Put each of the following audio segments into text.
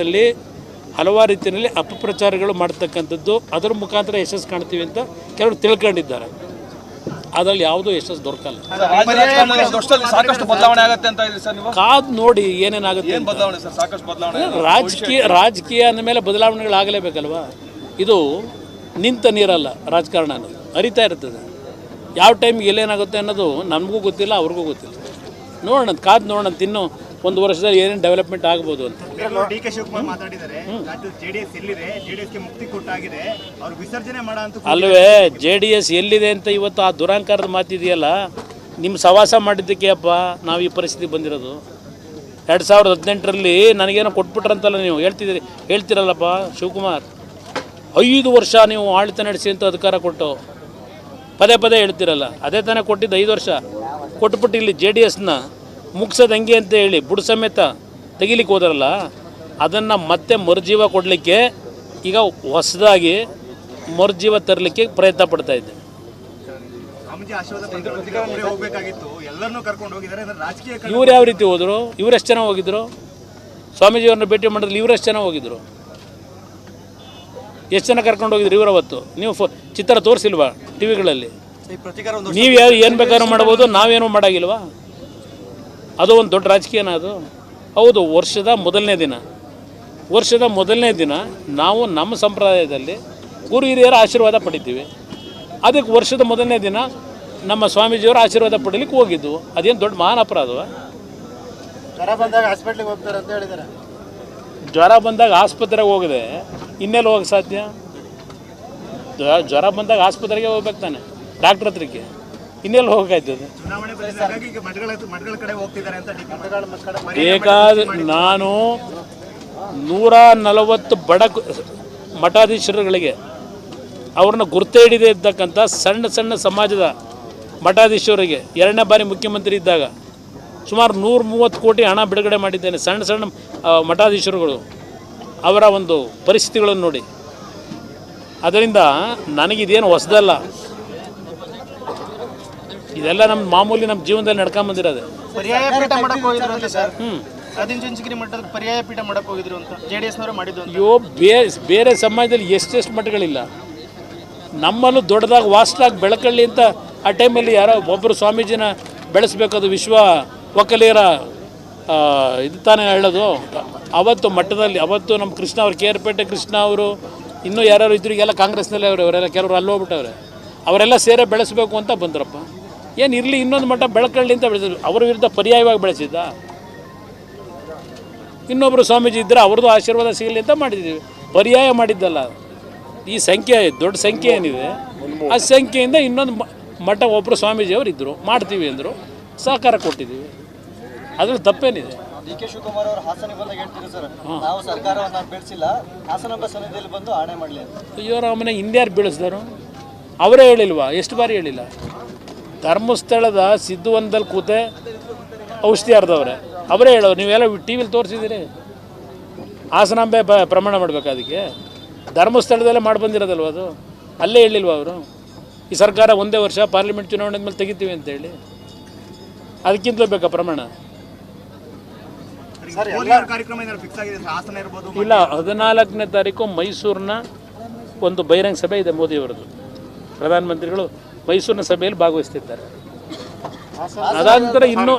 ದಲ್ಲಿ ಹಲವಾರು ರೀತಿಯಲ್ಲಿ ಅಪಪ್ರಚಾರಗಳು ಮಾಡ್ತಕ್ಕಂಥದ್ದು ಅದರ ಮುಖಾಂತರ ಯಶಸ್ಸು ಕಾಣ್ತೀವಿ ಅಂತ ಕೆಲವರು ತಿಳ್ಕೊಂಡಿದ್ದಾರೆ. ಅದರಲ್ಲಿ ಯಾವುದೂ ಯಶಸ್ಸು ದೊರಕಲ್ಲ. ಕಾದು ರಾಜಕಾರಣದಲ್ಲಿ ಸಾಕಷ್ಟು ಬದಲಾವಣೆ ಆಗತ್ತೆ ಅಂತ ಇದೆ ಸರ್ ನೀವು? ಕಾದ್ ನೋಡಿ ಏನೇನಾಗುತ್ತೆ ರಾಜಕೀಯ ಬದಲಾವಣೆ ಸರ್ ಸಾಕಷ್ಟು ಬದಲಾವಣೆ ರಾಜಕೀಯ ಅಂದ ಮೇಲೆ ಬದಲಾವಣೆಗಳಾಗಲೇಬೇಕಲ್ವಾ ಇದು ನಿಂತ ನೀರಲ್ಲ ರಾಜಕಾರಣ ಅನ್ನೋದು. ಅರಿತಾ ಇರ್ತದೆ. ಯಾವ ಟೈಮ್ಗೆ ಎಲ್ಲೇನಾಗುತ್ತೆ ಅನ್ನೋದು ನಮಗೂ ಗೊತ್ತಿಲ್ಲ ಅವ್ರಿಗೂ ಗೊತ್ತಿಲ್ಲ. ನೋಡೋಣ ಕಾದು ನೋಡೋಣ ಇನ್ನು ಒಂದು ವರ್ಷದಲ್ಲಿ ಏನೇನು ಡೆವಲಪ್ಮೆಂಟ್ ಆಗ್ಬೋದು ಅಂತ. ಡಿ ಕೆ ಶಿವಕುಮಾರ್ ಮಾತಾಡಿದ್ದಾರೆ. ಡಿ ಜೆಡಿಎಸ್ ಎಲ್ಲಿದೆ? ಜೆಡಿಎಸ್ಗೆ ಮುಕ್ತಿ ಕೊಟ್ಟಾಗಿದೆ. ಅವ್ರು ವಿಸರ್ಜನೆ ಮಾಡ ಅಲ್ವೇ ಜೆ ಡಿ ಎಸ್ ಎಲ್ಲಿದೆ ಅಂತ ಇವತ್ತು ಆ ದುರಾಂಕಾರದ ಮಾತಿದೆಯಲ್ಲ? ನಿಮ್ಮ ಸವಾಸ ಮಾಡಿದ್ದಕ್ಕೆ ಅಪ್ಪ ನಾವು ಈ ಪರಿಸ್ಥಿತಿ ಬಂದಿರೋದು. ಎರಡು ಸಾವಿರದ ಹದಿನೆಂಟರಲ್ಲಿ ನನಗೇನೋ ಕೊಟ್ಬಿಟ್ರಂತಲ್ಲ ನೀವು. ಹೇಳ್ತಿದ್ದೀರಿ ಹೇಳ್ತಿರಲ್ಲಪ್ಪ ಶಿವಕುಮಾರ್. ಐದು ವರ್ಷ ನೀವು ಆಡಳಿತ ನಡೆಸಿ ಅಂತ ಅಧಿಕಾರ ಕೊಟ್ಟು. ಪದೇ ಪದೇ ಹೇಳ್ತಿರಲ್ಲ. ಅದೇ ತಾನೇ ಕೊಟ್ಟಿದ್ದು ಐದು ವರ್ಷ. ಕೊಟ್ಬಿಟ್ಟು ಇಲ್ಲಿ ಜೆ ಡಿ ಎಸ್ನ. ಮುಗ್ಸೋದು ಹೆಂಗೆ ಅಂತ ಹೇಳಿ ಬುಡ ಸಮೇತ ತೆಗಿಲಿಕ್ಕೆ ಹೋದ್ರಲ್ಲ ಅದನ್ನು ಮತ್ತೆ ಮರುಜೀವ ಕೊಡಲಿಕ್ಕೆ ಈಗ ಹೊಸದಾಗಿ ಮರುಜೀವ ತರಲಿಕ್ಕೆ ಪ್ರಯತ್ನ ಪಡ್ತಾ ಇದ್ದೆ. ಇವ್ರು ಯಾವ ರೀತಿ ಹೋದರು? ಇವ್ರು ಎಷ್ಟು ಜನ ಹೋಗಿದ್ರು? ಸ್ವಾಮೀಜಿಯವ್ರನ್ನ ಭೇಟಿ ಮಾಡಿದ್ರೆ ಇವ್ರು ಎಷ್ಟು ಜನ ಹೋಗಿದ್ರು? ಎಷ್ಟು ಜನ ಕರ್ಕೊಂಡು ಹೋಗಿದ್ರು ಇವ್ರು ಅವತ್ತು? ನೀವು ಫೋ ಚಿತ್ರ ತೋರಿಸಿಲ್ವಾ ಟಿವಿಗಳಲ್ಲಿ? ನೀವು ಯಾವ ಏನು ಬೇಕಾದ್ರೂ ಮಾಡ್ಬೋದು ನಾವೇನು ಮಾಡೋಂಗಿಲ್ವಾ? ಅದು ಒಂದು ದೊಡ್ಡ ರಾಜಕೀಯನ ಅದು. ಹೌದು ವರ್ಷದ ಮೊದಲನೇ ದಿನ. ವರ್ಷದ ಮೊದಲನೇ ದಿನ ನಾವು ನಮ್ಮ ಸಂಪ್ರದಾಯದಲ್ಲಿ ಗುರು ಹಿರಿಯರ ಆಶೀರ್ವಾದ ಪಡಿತೀವಿ. ಅದಕ್ಕೆ ವರ್ಷದ ಮೊದಲನೇ ದಿನ ನಮ್ಮ ಸ್ವಾಮೀಜಿಯವರ ಆಶೀರ್ವಾದ ಪಡೀಲಿಕ್ಕೆ ಹೋಗಿದ್ದು ಅದೇನು ದೊಡ್ಡ ಮಹಾನ್ ಅಪರಾಧ ಜ್ವರ ಬಂದಾಗ ಹಾಸ್ಪಿಟ್ಲಿಗೆ ಹೋಗ್ತಾರೆ ಅಂತ ಹೇಳಿದ್ದಾರೆ ಜ್ವರ ಬಂದಾಗ ಆಸ್ಪತ್ರೆಗೆ ಹೋಗದೆ ಇನ್ನೆಲ್ಲಿ ಹೋಗಕ್ಕೆ ಸಾಧ್ಯ? ಜ್ವರ ಬಂದಾಗ ಆಸ್ಪತ್ರೆಗೆ ಹೋಗ್ಬೇಕು ತಾನೆ ಡಾಕ್ಟ್ರ್ ಹತ್ರಕ್ಕೆ. ಇನ್ನೆಲ್ಲಿ ಹೋಗಾಯ್ತದೆ ಬೇಕಾದ ನಾನು ನೂರ ನಲವತ್ತು ಬಡ ಮಠಾಧೀಶರುಗಳಿಗೆ ಅವ್ರನ್ನ ಗುರ್ತೇ ಹಿಡಿದೇ ಇದ್ದಕ್ಕಂಥ ಸಣ್ಣ ಸಣ್ಣ ಸಮಾಜದ ಮಠಾಧೀಶರಿಗೆ ಎರಡನೇ ಬಾರಿ ಮುಖ್ಯಮಂತ್ರಿ ಇದ್ದಾಗ ಸುಮಾರು ನೂರ ಮೂವತ್ತು ಕೋಟಿ ಹಣ ಬಿಡುಗಡೆ ಮಾಡಿದ್ದೇನೆ ಸಣ್ಣ ಸಣ್ಣ ಮಠಾಧೀಶರುಗಳು ಅವರ ಒಂದು ಪರಿಸ್ಥಿತಿಗಳನ್ನು ನೋಡಿ. ಅದರಿಂದ ನನಗಿದೇನು ಹೊಸದಲ್ಲ. ಇದೆಲ್ಲ ನಮ್ಮ ಮಾಮೂಲಿ ನಮ್ಮ ಜೀವನದಲ್ಲಿ ನಡ್ಕೊಂಬಂದಿರೋದು ಪರ್ಯಾಯ ಪೀಠ ಮಾಡಕ್ ಹೋಗಿದ್ರು ಅಂತ ಸರ್. ಹ್ಞೂ ಮಠದ ಪರ್ಯಾಯ ಪೀಠ ಮಾಡಕ್ ಹೋಗಿದ್ರು ಅಂತ. ಜೆಡಿಎಸ್ ನವರು ಮಾಡಿದ್ದು ಅಂತ. ಅಯ್ಯೋ ಬೇರೆ ಬೇರೆ ಸಮಾಜದಲ್ಲಿ ಎಷ್ಟೆಷ್ಟು ಮಠಗಳಿಲ್ಲ. ನಮ್ಮಲ್ಲೂ ದೊಡ್ಡದಾಗಿ ವಾಸ್ಲಾಗಿ ಬೆಳಕಳ್ಳಿ ಅಂತ ಆ ಟೈಮಲ್ಲಿ ಯಾರೋ ಒಬ್ಬರು ಸ್ವಾಮೀಜಿನ ಬೆಳೆಸ್ಬೇಕದು ವಿಶ್ವ ಒಕ್ಕಲಿಗರ ಆ, ಇದು ತಾನೇ ಹೇಳೋದು. ಅವತ್ತು ಮಠದಲ್ಲಿ ಅವತ್ತು ನಮ್ಮ ಕೃಷ್ಣ ಅವರು ಕೆ ಆರ್ ಪೇಟೆ ಕೃಷ್ಣ ಅವರು ಇನ್ನೂ ಯಾರ್ಯಾರು ಇದ್ರಿಗೆಲ್ಲ ಕಾಂಗ್ರೆಸ್ನಲ್ಲೇ ಅವರು ಅವರೆಲ್ಲ ಕೆಲವರು ಅಲ್ಲಿ ಹೋಗ್ಬಿಟ್ಟವ್ರೆ. ಅವರೆಲ್ಲ ಸೇರೆ ಬೆಳೆಸಬೇಕು ಅಂತ ಬಂದ್ರಪ್ಪ. ಏನು ಇರಲಿ ಇನ್ನೊಂದು ಮಠ ಬೆಳಕಳ್ಳಿ ಅಂತ ಬೆಳೆಸಿದ್ರು. ಅವ್ರ ವಿರುದ್ಧ ಪರ್ಯಾಯವಾಗಿ ಬೆಳೆಸಿದ್ದ? ಇನ್ನೊಬ್ಬರು ಸ್ವಾಮೀಜಿ ಇದ್ದರೆ ಅವ್ರದ್ದು ಆಶೀರ್ವಾದ ಸಿಗಲಿ ಅಂತ ಮಾಡಿದ್ದೀವಿ ಪರ್ಯಾಯ ಮಾಡಿದ್ದಲ್ಲ ಈ ಸಂಖ್ಯೆ ದೊಡ್ಡ ಸಂಖ್ಯೆ ಏನಿದೆ ಆ ಸಂಖ್ಯೆಯಿಂದ ಇನ್ನೊಂದು ಮಠ ಒಬ್ಬರು ಸ್ವಾಮೀಜಿಯವರು ಇದ್ದರು ಮಾಡ್ತೀವಿ ಅಂದರು. ಸಹಕಾರ ಕೊಟ್ಟಿದ್ದೀವಿ. ಅದ್ರಲ್ಲಿ ತಪ್ಪೇನಿದೆ. ಡಿ ಕೆ ಶಿವಕುಮಾರ್ ಅವರು ಹಾಸನ ಬಂದಾಗ ಹೇಳ್ತೀರಿ ಸರ್ ನಾವು ಸರ್ಕಾರವನ್ನು ಬೆಳೆಸಿಲ್ಲ ಹಾಸನಾಂಬ ಸನ್ನಿಧಿಯಲ್ಲಿ ಬಂದು ಆಣೆ ಮಾಡಲಿ ಅಯ್ಯೋ ರಾಮನ ಹಿಂದ್ಯಾರು ಬೆಳೆಸಿದಾರು? ಅವರೇ ಹೇಳಿಲ್ವಾ? ಎಷ್ಟು ಬಾರಿ ಹೇಳಿಲ್ಲ? ಧರ್ಮಸ್ಥಳದ ಸಿದ್ಧುವಂದಲ್ಲಿ ಕೂತೆ ಔಷಧಿ ಅರ್ಧವ್ರೆ ಅವರೇ ಹೇಳೋರು ನೀವೆಲ್ಲ ಟಿ ವಿಲಿ ತೋರಿಸಿದ್ದೀರಿ. ಹಾಸನಾಂಬೆ ಬ ಪ್ರಮಾಣ ಮಾಡಬೇಕು ಅದಕ್ಕೆ? ಧರ್ಮಸ್ಥಳದಲ್ಲೇ ಮಾಡಿ ಬಂದಿರೋದಲ್ವ ಅದು? ಅಲ್ಲೇ ಹೇಳಿಲ್ವ ಅವರು? ಈ ಸರ್ಕಾರ ಒಂದೇ ವರ್ಷ ಪಾರ್ಲಿಮೆಂಟ್ ಚುನಾವಣೆ ಮೇಲೆ ತೆಗಿತೀವಿ ಅಂತೇಳಿ ಅದಕ್ಕಿಂತಲೂ ಬೇಕಾ ಪ್ರಮಾಣ? ಪೋಲಿಯೋ ಕಾರ್ಯಕ್ರಮ ಏನಾದ್ರು ಫಿಕ್ಸ್ ಆಗಿದೆ ಸರ್ ಹಾಸನ ಇಲ್ಲ ಹದಿನಾಲ್ಕನೇ ತಾರೀಕು ಮೈಸೂರಿನ ಒಂದು ಬಹಿರಂಗ ಸಭೆ ಇದೆ ಮೋದಿಯವರದು. ಪ್ರಧಾನಮಂತ್ರಿಗಳು ಮೈಸೂರಿನ ಸಭೆಯಲ್ಲಿ ಭಾಗವಹಿಸ್ತಿದ್ದಾರೆ. ಅದಾದ ನಂತರ ಇನ್ನೂ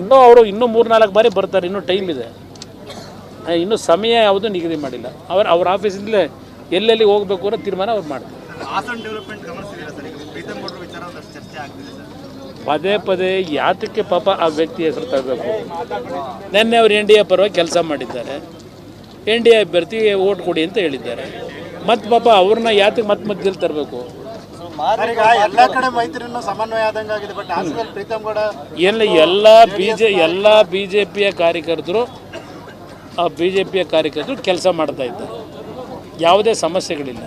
ಇನ್ನೂ ಅವರು ಇನ್ನೂ ಮೂರ್ನಾಲ್ಕು ಬಾರಿ ಬರ್ತಾರೆ ಇನ್ನೂ ಟೈಮ್ ಇದೆ. ಇನ್ನೂ ಸಮಯ ಯಾವುದು ನಿಗದಿ ಮಾಡಿಲ್ಲ. ಅವ್ರ ಅವ್ರ ಆಫೀಸಿಂದಲೇ ಎಲ್ಲೆಲ್ಲಿ ಹೋಗಬೇಕು ಅನ್ನೋ ತೀರ್ಮಾನ ಅವ್ರು ಮಾಡ್ತಾರೆ. ಪದೇ ಪದೇ ಯಾತಕ್ಕೆ ಪಾಪ ಆ ವ್ಯಕ್ತಿ ಹೆಸರು ತರಬೇಕು ನಿನ್ನೆ ಅವರು ಎನ್ ಡಿ ಎ ಪರವಾಗಿ ಕೆಲಸ ಮಾಡಿದ್ದಾರೆ. ಎನ್ ಡಿ ಎ ಅಭ್ಯರ್ಥಿ ಓಟ್ ಕೊಡಿ ಅಂತ ಹೇಳಿದ್ದಾರೆ. ಮತ್ತು ಪಾಪ ಅವ್ರನ್ನ ಯಾತಕ್ಕೆ ಮತ್ತೆ ಮಧ್ಯದಲ್ಲಿ ತರಬೇಕು? ಈಗ ಎಲ್ಲಾ ಕಡೆ ಮೈತ್ರಿ ಸಮನ್ವಯ ಆದಂಗೆ ಆಗಿದೆ ಬಟ್ ಹಾಸನದಲ್ಲಿ ಪ್ರೀತಮ್ ಗೌಡ ಎಲ್ಲ ಎಲ್ಲ ಬಿ ಜೆ ಎಲ್ಲ ಬಿ ಜೆ ಪಿಯ ಕಾರ್ಯಕರ್ತರು ಆ ಬಿ ಜೆ ಪಿಯ ಕಾರ್ಯಕರ್ತರು ಕೆಲಸ ಮಾಡ್ತಾ ಇದ್ದಾರೆ. ಯಾವುದೇ ಸಮಸ್ಯೆಗಳಿಲ್ಲ.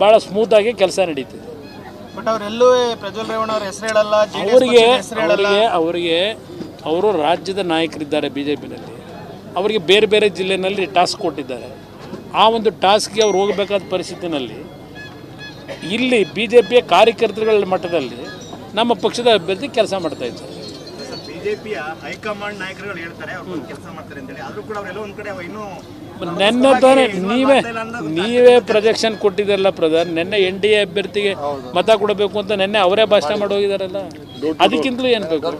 ಭಾಳ ಸ್ಮೂತಾಗಿ ಕೆಲಸ ನಡೀತಿದೆ. ಬಟ್ ಅವರೆಲ್ಲೂ ಪ್ರಜ್ವಲ್ ರೇವಣ್ಣ ಅವ್ರ ಹೆಸರು ಹೇಳಲ್ಲ ಅವರಿಗೆ ಅವರಿಗೆ ಅವರಿಗೆ ಅವರು ರಾಜ್ಯದ ನಾಯಕರಿದ್ದಾರೆ ಬಿ ಜೆ ಪಿನಲ್ಲಿ ಅವರಿಗೆ ಬೇರೆ ಬೇರೆ ಜಿಲ್ಲೆನಲ್ಲಿ ಟಾಸ್ಕ್ ಕೊಟ್ಟಿದ್ದಾರೆ. ಆ ಒಂದು ಟಾಸ್ಕ್ಗೆ ಅವ್ರು ಹೋಗಬೇಕಾದ ಪರಿಸ್ಥಿತಿನಲ್ಲಿ ಇಲ್ಲಿ ಬಿ ಜೆ ಪಿಯ ಕಾರ್ಯಕರ್ತರುಗಳ ಮಟ್ಟದಲ್ಲಿ ನಮ್ಮ ಪಕ್ಷದ ಅಭ್ಯರ್ಥಿ ಕೆಲಸ ಮಾಡ್ತಾ ಇದ್ದಾರೆ. ಬಿಜೆಪಿಯ ಹೈಕಮಾಂಡ್ ನಾಯಕರುಗಳು ಹೇಳ್ತಾರೆ ಅವ್ರು ಕೆಲಸ ಮಾಡ್ತಾರೆ ಅಂತ ಹೇಳಿ ಆದ್ರೂ ಕೂಡ ಅವರೆಲ್ಲ ಒಂದ್ ಕಡೆ ಇನ್ನೂ ನೆನ್ನೆ ತಾನೇ ನೀವೇ ನೀವೇ ಪ್ರೊಜೆಕ್ಷನ್ ಕೊಟ್ಟಿದ್ದೀರಲ್ಲ ಪ್ರಧಾನ್ ನೆನ್ನೆ ಎನ್ ಡಿ ಎ ಅಭ್ಯರ್ಥಿಗೆ ಮತ ಕೊಡಬೇಕು ಅಂತ ನೆನ್ನೆ ಅವರೇ ಭಾಷಣ ಮಾಡಿ ಹೋಗಿದಾರಲ್ಲ ಅದಕ್ಕಿಂತಲೂ ಏನು ಬೇಕು?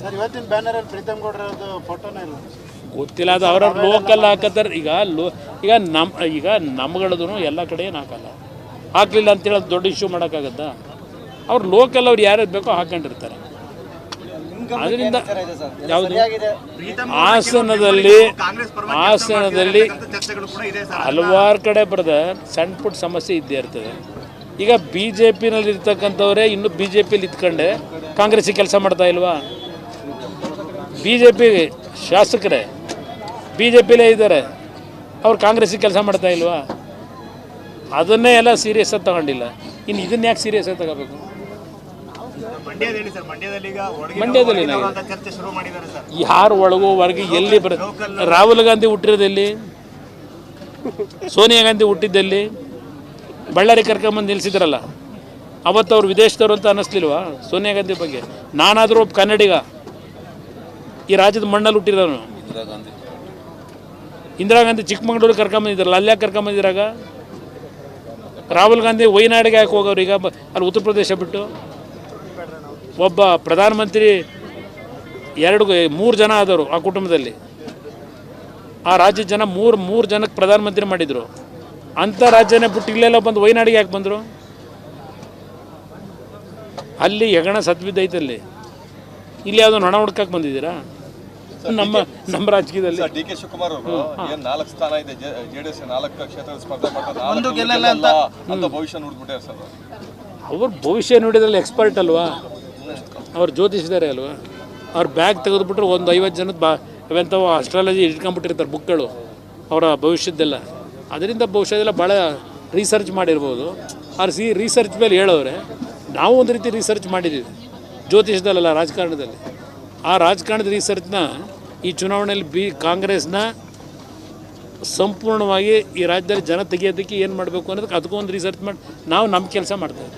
ಸರ್ ಇವತ್ತಿನ ಬ್ಯಾನರ್ ಅಲ್ಲಿ ಪ್ರೀತಮ್ ಗೌಡ್ರದ್ದು ಫೋಟೋನೇ ಇಲ್ಲ. ಗೊತ್ತಿಲ್ಲ ಅದು ಅವ್ರವ್ರ ಲೋಕಲ್ ಹಾಕತ್ತಾರೆ. ಈಗ ಲೋ ಈಗ ನಮ್ಮ ಈಗ ನಮ್ಗಳದೂ ಎಲ್ಲ ಕಡೆ ಏನು ಹಾಕಲ್ಲ ಹಾಕ್ಲಿಲ್ಲ ಅಂತೇಳಿ ಅದು ದೊಡ್ಡ ಇಶ್ಯೂ ಮಾಡೋಕ್ಕಾಗತ್ತಾ? ಅವ್ರು ಲೋಕಲ್ ಅವ್ರು ಯಾರ್ಯಾರು ಬೇಕೋ ಹಾಕೊಂಡಿರ್ತಾರೆ. ಅದರಿಂದ ಯಾವುದು? ಸರಿಯಾಗಿದೆ? ಹಾಸನದಲ್ಲಿ ಹಾಸನದಲ್ಲಿ ಚರ್ಚೆಗಳು ಕೂಡ ಇದೆ ಸರ್. ಹಲವಾರು ಕಡೆ ಬರೆದ ಸಣ್ಣ ಪುಟ್ಟ ಸಮಸ್ಯೆ ಇದ್ದೇ ಇರ್ತದೆ. ಈಗ ಬಿ ಜೆ ಪಿನಲ್ಲಿ ಇರ್ತಕ್ಕಂಥವರೇ ಇನ್ನೂ ಬಿ ಜೆ ಪಿಲಿ ಇದ್ಕೊಂಡೆ ಕಾಂಗ್ರೆಸ್ಸಿಗೆ ಕೆಲಸ ಮಾಡ್ತಾ ಇಲ್ವಾ? ಬಿ ಜೆ ಪಿ ಶಾಸಕರೇ ಬಿ ಜೆ ಪಿಲೇ ಇದ್ದಾರೆ. ಅವ್ರು ಕಾಂಗ್ರೆಸ್ಸಿಗೆ ಕೆಲಸ ಮಾಡ್ತಾ ಇಲ್ವಾ? ಅದನ್ನೇ ಎಲ್ಲ ಸೀರಿಯಸ್ ಆಗಿ ತಗೊಂಡಿಲ್ಲ. ಇನ್ನು ಇದನ್ನ ಯಾಕೆ ಸೀರಿಯಸ್ ಆಗಿ ತಗೋಬೇಕು? ಮಂಡ್ಯದಲ್ಲಿ ಯಾರು ಒಳಗೋ ಹೊರಗೆ ಎಲ್ಲಿ ಬರ ರಾಹುಲ್ ಗಾಂಧಿ ಹುಟ್ಟಿರೋದಲ್ಲಿ ಸೋನಿಯಾ ಗಾಂಧಿ ಹುಟ್ಟಿದ್ದಲ್ಲಿ? ಬಳ್ಳಾರಿ ಕರ್ಕೊಂಬಂದು ನಿಲ್ಲಿಸಿದ್ರಲ್ಲ ಅವತ್ತು ಅವ್ರು ವಿದೇಶದವ್ರು ಅಂತ ಅನ್ನಿಸ್ಲಿಲ್ವಾ ಸೋನಿಯಾ ಗಾಂಧಿ ಬಗ್ಗೆ? ನಾನಾದರೂ ಒಬ್ಬ ಕನ್ನಡಿಗ. ಈ ರಾಜ್ಯದ ಮಣ್ಣಲ್ಲಿ ಹುಟ್ಟಿರೋನು. ಇಂದಿರಾ ಗಾಂಧಿ. ಚಿಕ್ಕಮಗಳೂರು ಕರ್ಕೊಂಬಂದಿದ್ರಲ್ಲ ಅಲ್ಲಿ ಯಾಕೆ ಕರ್ಕೊಂಬಂದಿರಾಗ ರಾಹುಲ್ ಗಾಂಧಿ ವೈನಾಡಿಗೆ ಯಾಕೆ ಹೋಗೋರು ಈಗ? ಅಲ್ಲಿ ಉತ್ತರ ಪ್ರದೇಶ ಬಿಟ್ಟು? ಒಬ್ಬ ಪ್ರಧಾನಮಂತ್ರಿ ಎರಡು, ಮೂರು ಜನ ಆದವರು ಆ ಕುಟುಂಬದಲ್ಲಿ. ಆ ರಾಜ್ಯದ ಜನ ಮೂರು ಮೂರು ಜನಕ್ಕೆ ಪ್ರಧಾನಮಂತ್ರಿ ಮಾಡಿದರು. ಅಂಥ ರಾಜ್ಯನೇ ಬಿಟ್ಟು ಇಲ್ಲೆಲ್ಲ ಬಂದು ವೈನಾಡಿಗೆ ಯಾಕೆ ಬಂದರು? ಅಲ್ಲಿ ಹೆಗಣ ಸತ್ಬಿದ್ದೈತಲ್ಲಿ ಇಲ್ಲಿ ಯಾವುದೋ ಹಣ ಹುಡ್ಕಕ್ಕೆ ಬಂದಿದ್ದೀರಾ? ನಮ್ಮ ನಮ್ಮ ರಾಜಕೀಯದಲ್ಲಿ. ಡಿ ಕೆ ಶಿವಕುಮಾರ್ ಅವರು ಏನ್ ನಾಲ್ಕು ಸ್ಥಾನ ಇದೆ? ಜೆಡಿಎಸ್ ನಾಲ್ಕು ಕ್ಷೇತ್ರ ಸ್ಪರ್ಧೆ ಮಾಡ್ತಾರೆ ಅಂತ. ಅಂತ ಭವಿಷ್ಯ ನೋಡ್ಬಿಟ್ಟಾರೆ ಸರ್ ಅವ್ರ. ಭವಿಷ್ಯ ನೋಡಿದ್ರಲ್ಲಿ ಎಕ್ಸ್ಪರ್ಟ್ ಅಲ್ವಾ? ಅವ್ರು ಜ್ಯೋತಿಷಿದ್ದಾರೆ ಅಲ್ವಾ? ಅವ್ರ ಬ್ಯಾಗ್ ತೆಗೆದುಬಿಟ್ರೆ ಒಂದು ಐವತ್ತು ಜನದ ಬಾ ಇವೆಂಥವು ಅಸ್ಟ್ರಾಲಜಿ ಇಟ್ಕೊಂಡ್ಬಿಟ್ಟಿರ್ತಾರೆ ಬುಕ್ಗಳು ಅವರ ಭವಿಷ್ಯದ್ದೆಲ್ಲ. ಅದರಿಂದ ಭವಿಷ್ಯದೆಲ್ಲ ಭಾಳ ರಿಸರ್ಚ್ ಮಾಡಿರ್ಬೋದು. ಅವ್ರು ಸಿ ರಿಸರ್ಚ್ ಮೇಲೆ ಹೇಳೋರೆ ನಾವು ಒಂದು ರೀತಿ ರಿಸರ್ಚ್ ಮಾಡಿದ್ದೀವಿ ಜ್ಯೋತಿಷದಲ್ಲ ರಾಜಕಾರಣದಲ್ಲಿ. ಆ ರಾಜಕಾರಣದ ರಿಸರ್ಚ್ನ ಈ ಚುನಾವಣೆಯಲ್ಲಿ ಬಿ ಕಾಂಗ್ರೆಸ್ನ ಸಂಪೂರ್ಣವಾಗಿ ಈ ರಾಜ್ಯದಲ್ಲಿ ಜನ ತೆಗಿಯೋದಕ್ಕೆ ಏನು ಮಾಡಬೇಕು ಅನ್ನೋದಕ್ಕೆ ಅದಕ್ಕೊಂದು ರಿಸರ್ಚ್ ಮಾಡಿ ನಾವು ನಮ್ಮ ಕೆಲಸ ಮಾಡ್ತೇವೆ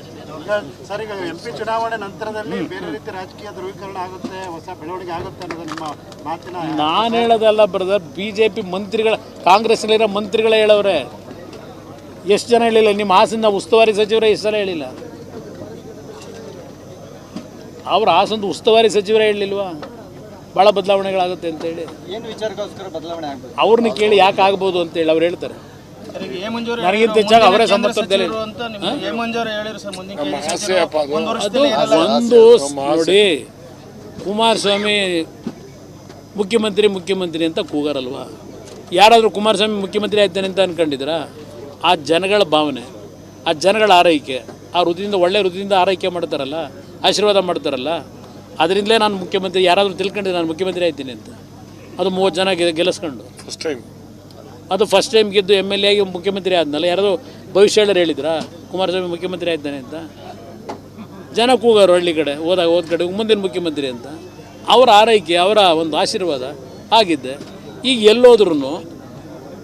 ಸರ್ ಈಗ ಎಂ ಪಿ ಚುನಾವಣೆ ನಂತರದಲ್ಲಿ ಬೇರೆ ರೀತಿ ರಾಜಕೀಯ ಧ್ರುವೀಕರಣ ಆಗುತ್ತೆ ಹೊಸ ಬೆಳವಣಿಗೆ ಆಗುತ್ತೆ ಅನ್ನೋದು ನಿಮ್ಮ ಮಾತಿನ ನಾನು ಹೇಳೋದಲ್ಲ ಬ್ರದರ್ ಬಿ ಜೆ ಪಿ ಮಂತ್ರಿಗಳ ಕಾಂಗ್ರೆಸ್ನಲ್ಲಿರೋ ಮಂತ್ರಿಗಳೇ ಹೇಳವ್ರೆ. ಎಷ್ಟು ಜನ ಹೇಳಿಲ್ಲ ನಿಮ್ಮ ಹಾಸನ ಉಸ್ತುವಾರಿ ಸಚಿವರೇ ಎಷ್ಟು ಸಲ ಹೇಳಿಲ್ಲ. ಅವ್ರ ಹಾಸನದ ಉಸ್ತುವಾರಿ ಸಚಿವರೇ ಹೇಳಲಿಲ್ವಾ ಭಾಳ ಬದಲಾವಣೆಗಳಾಗುತ್ತೆ ಅಂತೇಳಿ. ಏನು ವಿಚಾರಕ್ಕೋಸ್ಕರ ಬದಲಾವಣೆ ಆಗ್ಬೋದು ಅವ್ರನ್ನ ಕೇಳಿ ಯಾಕೆ ಆಗ್ಬೋದು ಅಂತೇಳಿ ಅವ್ರು ಹೇಳ್ತಾರೆ. ನನಗಿಂತ ಹೆಚ್ಚಾಗಿ ಅವರೇ ಅದು. ಒಂದು ನೋಡಿ ಕುಮಾರಸ್ವಾಮಿ ಮುಖ್ಯಮಂತ್ರಿ ಮುಖ್ಯಮಂತ್ರಿ ಅಂತ ಕೂಗಾರಲ್ವಾ? ಯಾರಾದರೂ ಕುಮಾರಸ್ವಾಮಿ ಮುಖ್ಯಮಂತ್ರಿ ಆಯ್ತಾನೆ ಅಂತ ಅನ್ಕೊಂಡಿದ್ದೀರಾ? ಆ ಜನಗಳ ಭಾವನೆ ಆ ಜನಗಳ ಆರೈಕೆ ಆ ಹೃದಯದಿಂದ ಒಳ್ಳೆ ಹೃದಯದಿಂದ ಆರೈಕೆ ಮಾಡ್ತಾರಲ್ಲ ಆಶೀರ್ವಾದ ಮಾಡ್ತಾರಲ್ಲ ಅದರಿಂದಲೇ ನಾನು ಮುಖ್ಯಮಂತ್ರಿ ಯಾರಾದರೂ ತಿಳ್ಕೊಂಡಿದ್ದೆ ನಾನು ಮುಖ್ಯಮಂತ್ರಿ ಆಯ್ತೀನಿ ಅಂತ. ಅದು ಮೂವತ್ತು ಜನ ಗೆ- ಗೆಲ್ಲಿಸ್ಕೊಂಡು. ಫಸ್ಟ್ ಟೈಮ್ ಅದು ಫಸ್ಟ್ ಟೈಮ್ ಗೆದ್ದು ಎಂ ಎಲ್ ಎ ಆಗಿ ಮುಖ್ಯಮಂತ್ರಿ ಆದ್ನಲ್ಲ ಯಾರಾದರೂ ಭವಿಷ್ಯ ಹೇಳಿದ್ರಾ ಕುಮಾರಸ್ವಾಮಿ ಮುಖ್ಯಮಂತ್ರಿ ಆಯ್ತಾನೆ ಅಂತ? ಜನ ಕೂಗಾರು ಹಳ್ಳಿ ಕಡೆ ಹೋದಾಗ ಹೋದ ಕಡೆ ಮುಂದಿನ ಮುಖ್ಯಮಂತ್ರಿ ಅಂತ. ಅವರ ಆರೈಕೆ ಅವರ ಒಂದು ಆಶೀರ್ವಾದ ಆಗಿದ್ದೆ. ಈಗ ಎಲ್ಲೋದ್ರೂ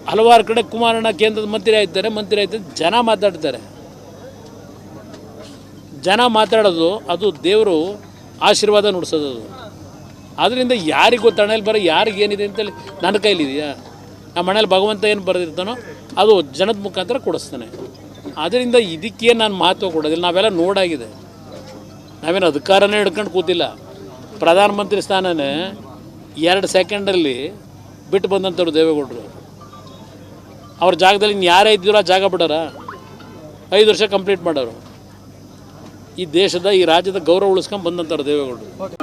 ಹಲವಾರು ಕಡೆ ಕುಮಾರಣ್ಣ ಕೇಂದ್ರದ ಮಂತ್ರಿ ಆಯ್ತಾರೆ ಮಂತ್ರಿ ಆಯ್ತಾರೆ ಜನ ಮಾತಾಡ್ತಾರೆ. ಜನ ಮಾತಾಡೋದು, ಅದು ದೇವರು ಆಶೀರ್ವಾದ ನುಡಿಸೋದು. ಅದು ಅದರಿಂದ ಯಾರಿಗೆ ಗೊತ್ತು ಹಣೆಯಲ್ಲಿ ಬರೋ, ಯಾರಿಗೆ ಏನಿದೆ ಅಂತೇಳಿ ನನ್ನ ಕೈಲಿದೆಯಾ? ನಮ್ಮ ಮನೇಲಿ ಭಗವಂತ ಏನು ಬರೆದಿರ್ತಾನೋ, ಅದು ಜನದ ಮುಖಾಂತರ ಕೊಡಿಸ್ತಾನೆ. ಅದರಿಂದ ಇದಕ್ಕೇನು ನಾನು ಮಹತ್ವ ಕೊಡೋದಿಲ್ಲ. ನಾವೆಲ್ಲ ನೋಡಾಗಿದೆ. ನಾವೇನು ಅಧಿಕಾರನೇ ಹಿಡ್ಕೊಂಡು ಕೂತಿಲ್ಲ. ಪ್ರಧಾನಮಂತ್ರಿ ಸ್ಥಾನನೇ ಎರಡು ಸೆಕೆಂಡಲ್ಲಿ ಬಿಟ್ಟು ಬಂದಂಥವ್ರು ದೇವೇಗೌಡರು. ಅವ್ರ ಜಾಗದಲ್ಲಿ ಇನ್ನು ಯಾರೇ ಇದ್ದೀರೋ ಜಾಗ ಬಿಡೋರ? ಐದು ವರ್ಷ ಕಂಪ್ಲೀಟ್ ಮಾಡೋರು. ಈ ದೇಶದ ಈ ರಾಜ್ಯದ ಗೌರವ ಉಳಿಸ್ಕೊಂಡು ಬಂದಂಥವ್ರು ದೇವೇಗೌಡರು.